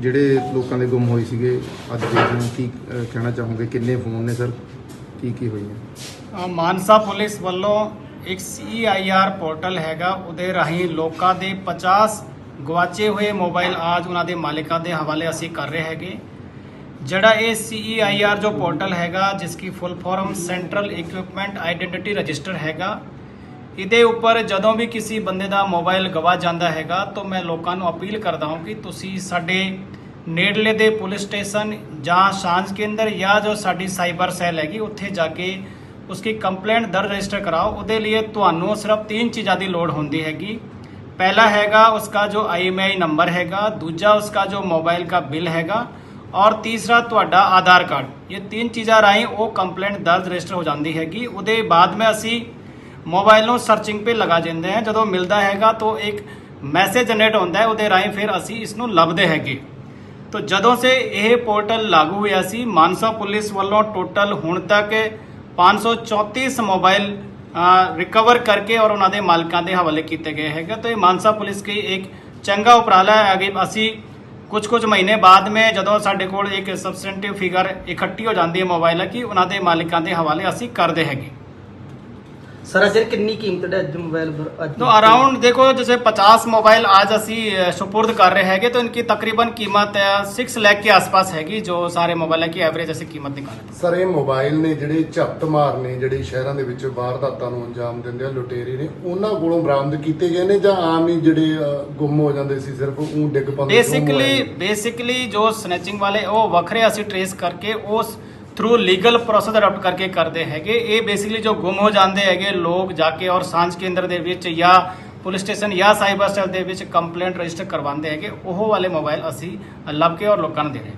ਜਿਹੜੇ ਲੋਕਾਂ ਦੇ ਗੁੰਮ ਹੋਏ ਸੀਗੇ ਅੱਜ ਦੇਖਦੇ ਹਾਂ ਕੀ ਅਹ, ਕਹਿਣਾ ਚਾਹੋਗੇ? ਕਿੰਨੇ ਫੋਨ ਨੇ ਸਰ? ਕੀ ਕੀ ਹੋਈਆਂ ਅ, ਮਾਨਸਾ ਪੁਲਿਸ ਵੱਲੋਂ ਇੱਕ ਸੀਆਈਆਰ ਪੋਰਟਲ ਹੈਗਾ ਉਹਦੇ ਰਾਹੀਂ ਲੋਕਾਂ ਦੇ 50 ਗਵਾਚੇ ਹੋਏ ਮੋਬਾਈਲ ਆਜ ਉਹਨਾਂ ਦੇ ਮਾਲਕਾਂ ਦੇ ਹਵਾਲੇ ਅਸੀਂ ਕਰ ਰਹੇ ਹੈਗੇ। ਜਿਹੜਾ ਇਹ ਸੀਆਈਆਰ ਜੋ ਪੋਰਟਲ ਹੈਗਾ ਜਿਸ ਕੀ full form central equipment identity register ਹੈਗਾ ਇਹਦੇ ਉੱਪਰ ਜਦੋਂ ਵੀ ਕਿਸੇ ਬੰਦੇ ਦਾ ਮੋਬਾਈਲ ਗਵਾ ਜਾਂਦਾ ਹੈਗਾ, ਤਾਂ ਮੈਂ ਲੋਕਾਂ ਨੂੰ ਅਪੀਲ ਕਰਦਾ ਹਾਂ ਕਿ ਤੁਸੀਂ ਸਾਡੇ ਨੇੜਲੇ ਦੇ ਪੁਲਿਸ ਸਟੇਸ਼ਨ ਜਾਂ ਸਾਂਝ ਕੇਂਦਰ ਜਾਂ ਜੋ ਸਾਡੀ ਸਾਈਬਰ ਸੈੱਲ ਹੈਗੀ, ਉੱਥੇ ਜਾ ਕੇ ਉਸकी ਕੰਪਲੇਂਟ ਦਰ ਰਜਿਸਟਰ ਕਰਾਓ। ਉਹਦੇ ਲਈ ਤੁਹਾਨੂੰ ਸਿਰਫ ਤਿੰਨ ਚੀਜ਼ਾਂ ਦੀ ਲੋੜ ਹੁੰਦੀ ਹੈਗੀ। ਪਹਿਲਾ ਹੈਗਾ ਉਸਕਾ ਜੋ ਆਈਐਮਆਈ ਨੰਬਰ ਹੈਗਾ, ਦੂਜਾ ਉਸਕਾ ਜੋ ਮੋਬਾਈਲ ਦਾ ਬਿੱਲ ਹੈਗਾ, ਔਰ ਤੀਸਰਾ ਤੁਹਾਡਾ ਆਧਾਰ ਕਾਰਡ। ਇਹ ਤਿੰਨ ਚੀਜ਼ਾਂ ਰਾਹੀਂ ਉਹ ਕੰਪਲੇਂਟ ਦਰਜ ਰਜਿਸਟਰ ਹੋ ਜਾਂਦੀ ਹੈਗੀ। ਉਹਦੇ ਬਾਅਦ ਮੈਂ ਅਸੀਂ ਮੋਬਾਈਲ ਨੂੰ ਸਰਚਿੰਗ 'ਤੇ ਲਗਾ ਦਿੰਦੇ ਹਾਂ ਜਦੋਂ ਮਿਲਦਾ ਹੈਗਾ ਤਾਂ ਇੱਕ ਮੈਸੇਜ ਜਨਰੇਟ ਹੁੰਦਾ ਹੈ, ਉਹਦੇ ਰਾਹੀਂ ਫਿਰ ਅਸੀਂ ਇਸ ਨੂੰ ਲੱਭਦੇ ਹੈਗੇ। ਤੋ ਜਦੋਂ ਸੇ ਇਹ ਪੋਰਟਲ ਲਾਗੂ ਹੋਇਆ ਸੀ, ਮਾਨਸਾ ਪੁਲਿਸ ਵੱਲੋਂ ਟੋਟਲ ਹੁਣ ਤੱਕ 534 ਮੋਬਾਈਲ ਰਿਕਵਰ ਕਰਕੇ ਔਰ ਉਹਨਾਂ ਦੇ ਮਾਲਕਾਂ ਦੇ ਹਵਾਲੇ ਕੀਤੇ ਗਏ ਹੈਗੇ। ਤਾਂ ਇਹ ਮਾਨਸਾ ਪੁਲਿਸ ਕੀ ਇੱਕ ਚੰਗਾ ਉਪਰਾਲਾ ਹੈ। ਅੱਗੇ ਅਸੀਂ ਕੁਝ ਕੁਝ ਮਹੀਨੇ ਬਾਅਦ ਮੈਂ ਜਦੋਂ ਸਾਡੇ ਕੋਲ ਇੱਕ ਸਬਸਟੈਂਟਿਵ ਫਿਗਰ ਇਕੱਠੀ ਹੋ ਜਾਂਦੀ ਹੈ ਮੋਬਾਈਲ ਕੀ ਉਹਨਾਂ ਦੇ ਮਾਲਕਾਂ ਦੇ ਹਵਾਲੇ ਅਸੀਂ ਕਰਦੇ ਹੈਗੇ। ਸਰ ਅਜਰ ਕਿੰਨੀ ਕੀਮਤ ਦਾ ਅੱਜ ਮੋਬਾਈਲ ਪਰ- ਅੱਜ तो अराउंड देखो जैसे 50 मोबाइल आज असी अ, सुपुर्द कर रहे हैं तो इनकी तकरीबन कीमत सिक्स लाख के आसपास हैगी जो सारे मोबाइल की एवरेज ऐसी कीमत निकाले ਸਰ ਇਹ ਮੋਬਾਈਲ ਨੇ ਜਿਹੜੇ ਝਪਟ ਮਾਰਨੇ ਜਿਹੜੇ ਸ਼ਹਿਰਾਂ ਦੇ ਵਿੱਚ ਵਾਰਦਾਤਾਂ ਨੂੰ ਅੰਜਾਮ ਦਿੰਦੇ ਆ ਲੁਟੇਰੇ ਨੇ ਉਹਨਾਂ ਕੋਲੋਂ ਬਰਾਮਦ ਕੀਤੇ ਗਏ ਨੇ ਜਾਂ ਆਮ ਹੀ ਜਿਹੜੇ ਅ, ਗੁੰਮ ਹੋ ਜਾਂਦੇ ਸੀ ਸਿਰਫ ਉਹ ਡਿੱਗ ਪੈਂਦੇ ਸੀ ਉਹ ਬੇਸਿਕਲੀ mobile? ਬੇਸਿਕਲੀ ਜੋ ਸਨੈਚਿੰਗ ਵਾਲੇ ਉਹ ਵੱਖਰੇ ਅਸੀਂ ਟ੍ਰੇਸ ਕਰਕੇ ਉਸ ਥਰੂ ਲੀਗਲ ਪ੍ਰੋਸੈਸ ਅਡਾਪਟ ਕਰਕੇ ਕਰਦੇ ਹੈਗੇ ਇਹ ਬੇਸਿਕਲੀ ਜੋ ਗੁੰਮ ਹੋ ਜਾਂਦੇ ਹੈਗੇ ਲੋਕ ਜਾ ਕੇ ਔਰ ਸਾਂਝ ਕੇਂਦਰ ਦੇ ਵਿੱਚ ਜਾਂ ਪੁਲਿਸ ਸਟੇਸ਼ਨ ਜਾਂ ਸਾਈਬਰ ਸੈੱਲ ਦੇ ਵਿੱਚ ਕੰਪਲੇਂਟ ਰਜਿਸਟਰ ਕਰਵਾਉਂਦੇ ਹੈਗੇ ਉਹ ਵਾਲੇ ਮੋਬਾਈਲ ਅਸੀਂ ਲੱਭ ਕੇ ਔਰ ਲੋਕਾਂ ਨੂੰ ਦੇ ਰਹੇ